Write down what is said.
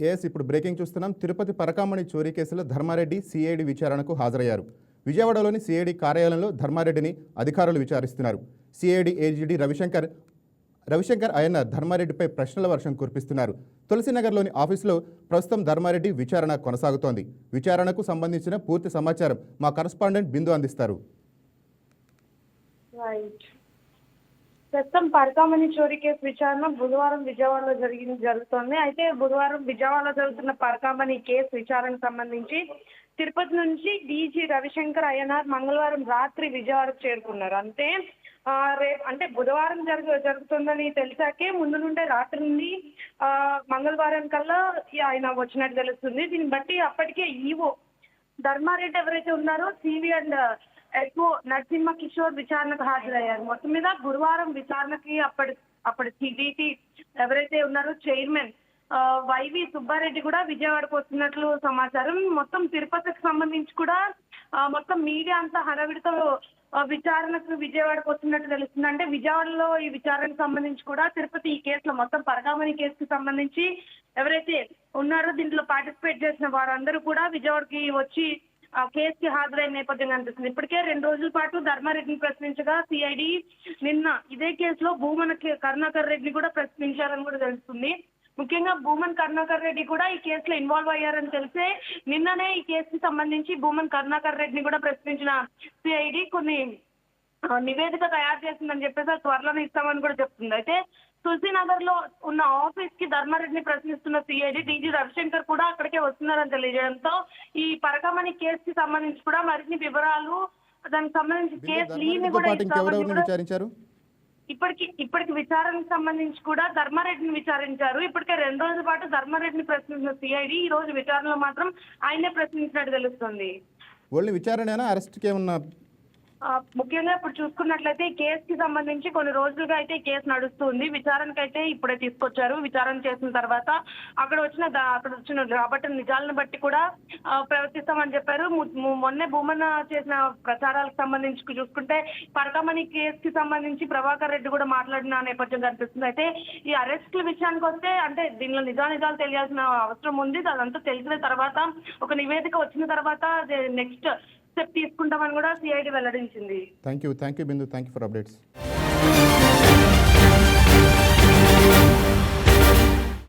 Yes ఇప్పుడు breaking చూస్తున్నాం. తిరుపతి పరకామణి చోరీ కేసులో ధర్మారెడ్డి సిఐడి విచారణకు హాజరయ్యారు. విజయవాడలోని సిఐడి కార్యాలయంలో ధర్మారెడ్డిని అధికారులు విచారిస్తున్నారు. సిఐడి ఏజీడీ రవిశంకర్ రవిశంకర్ ఆయన ధర్మారెడ్డిపై ప్రశ్నల వర్షం కురిపిస్తున్నారు. తులసినగర్లోని ఆఫీసులో ప్రస్తుతం ధర్మారెడ్డి విచారణ కొనసాగుతోంది. విచారణకు సంబంధించిన పూర్తి సమాచారం మా కరస్పాండెంట్ బిందు అందిస్తారు. ప్రస్తుతం పరకామణి చోరీ కేసు విచారణ బుధవారం విజయవాడలో జరిగింది జరుగుతోంది. అయితే బుధవారం విజయవాడలో జరుగుతున్న పరకామణి కేసు విచారణకు సంబంధించి తిరుపతి నుంచి డీజీ రవిశంకర్ అయ్యనార్ మంగళవారం రాత్రి విజయవాడకు చేరుకున్నారు. అంతే రేపు అంటే బుధవారం జరుగు జరుగుతుందని తెలిసాకే ముందు నుండే రాత్రి నుండి ఆ, మంగళవారం కల్లా ఆయన వచ్చినట్టు తెలుస్తుంది. దీన్ని బట్టి అప్పటికే ఈవో ధర్మారెడ్డి ఎవరైతే ఉన్నారో సివి అండ్ ఎక్కువ నరసింహ కిషోర్ విచారణకు హాజరయ్యారు. మొత్తం మీద గురువారం విచారణకి అప్పటి అప్పటి సిడిటి ఎవరైతే ఉన్నారో చైర్మన్ వైవి సుబ్బారెడ్డి కూడా విజయవాడకు వస్తున్నట్లు సమాచారం. మొత్తం తిరుపతికి సంబంధించి కూడా మొత్తం మీడియా అంతా హడావిడితో విచారణకు విజయవాడకు వస్తున్నట్టు తెలుస్తుంది. అంటే విజయవాడలో ఈ విచారణకు సంబంధించి కూడా తిరుపతి ఈ కేసులో మొత్తం పరకామణి కేసుకు సంబంధించి ఎవరైతే ఉన్నారో దీంట్లో పార్టిసిపేట్ చేసిన వారందరూ కూడా విజయవాడకి వచ్చి కేసుకి హాజరైన నేపథ్యం కనిపిస్తుంది ఇప్పటికే రెండు రోజుల పాటు ధర్మారెడ్డిని ప్రశ్నించగా సిఐడి నిన్న ఇదే కేసులో భూమన కరుణాకర్ రెడ్డిని కూడా ప్రశ్నించారని కూడా తెలుస్తుంది. ముఖ్యంగా భూమన్ కరుణాకర్ రెడ్డి కూడా ఈ కేసులో ఇన్వాల్వ్ అయ్యారని తెలిసే నిన్ననే ఈ కేసుకి సంబంధించి భూమన్ కరుణాకర్ రెడ్డిని కూడా ప్రశ్నించిన సిఐడి కొన్ని నివేదిక తయారు చేసిందని చెప్పేసి త్వరలోనే ఇస్తామని కూడా చెప్తుంది. అయితే తులసీనగర్లో ఉన్న ఆఫీస్కి ధర్మారెడ్డిని ప్రశ్నిస్తున్న సిఐడి డీజీ రవిశంకర్ కూడా అక్కడికే వస్తున్నారని తెలియజేయడంతో ఈ పరకమణి కేసు కి సంబంధించి కూడా మరిన్ని వివరాలు దానికి సంబంధించి కేసు లీడ్ని ధర్మారెడ్డితో కూడా విచారించారు? ఇప్పటికి ఇప్పటికి విచారణకు సంబంధించి కూడా ధర్మారెడ్డిని విచారించారు. ఇప్పటికే రెండు రోజుల పాటు ధర్మారెడ్డిని ప్రశ్నించిన సిఐడి ఈ రోజు విచారణలో మాత్రం ఆయనే ప్రశ్నించినట్టు తెలుస్తుంది. ఓన్లీ విచారణేనా? అరెస్ట్కి ఏమన్నా ఆ, ముఖ్యంగా ఇప్పుడు చూసుకున్నట్లయితే ఈ కేసుకి సంబంధించి కొన్ని రోజులుగా అయితే కేసు నడుస్తుంది. విచారణకు అయితే ఇప్పుడే తీసుకొచ్చారు. విచారణ చేసిన తర్వాత అక్కడ వచ్చిన అక్కడ వచ్చిన రాబట్టిన నిజాలను బట్టి కూడా ప్రవర్తిస్తామని చెప్పారు. మొన్నే భూమన్న చేసిన ప్రచారాలకు సంబంధించి చూసుకుంటే పరకమణి కేసుకి సంబంధించి ప్రభాకర్ రెడ్డి కూడా మాట్లాడిన నేపథ్యం కనిపిస్తుంది అయితే ఈ అరెస్టుల విషయానికి వస్తే అంటే దీనిలో నిజానిజాలు తెలియాల్సిన అవసరం ఉంది. అదంతా తెలిసిన తర్వాత ఒక నివేదిక వచ్చిన తర్వాత నెక్స్ట్ స్టెప్ తీసుకుంటామని కూడా సిఐడి వెల్లడించింది. Thank you thank you Bindu thank you for updates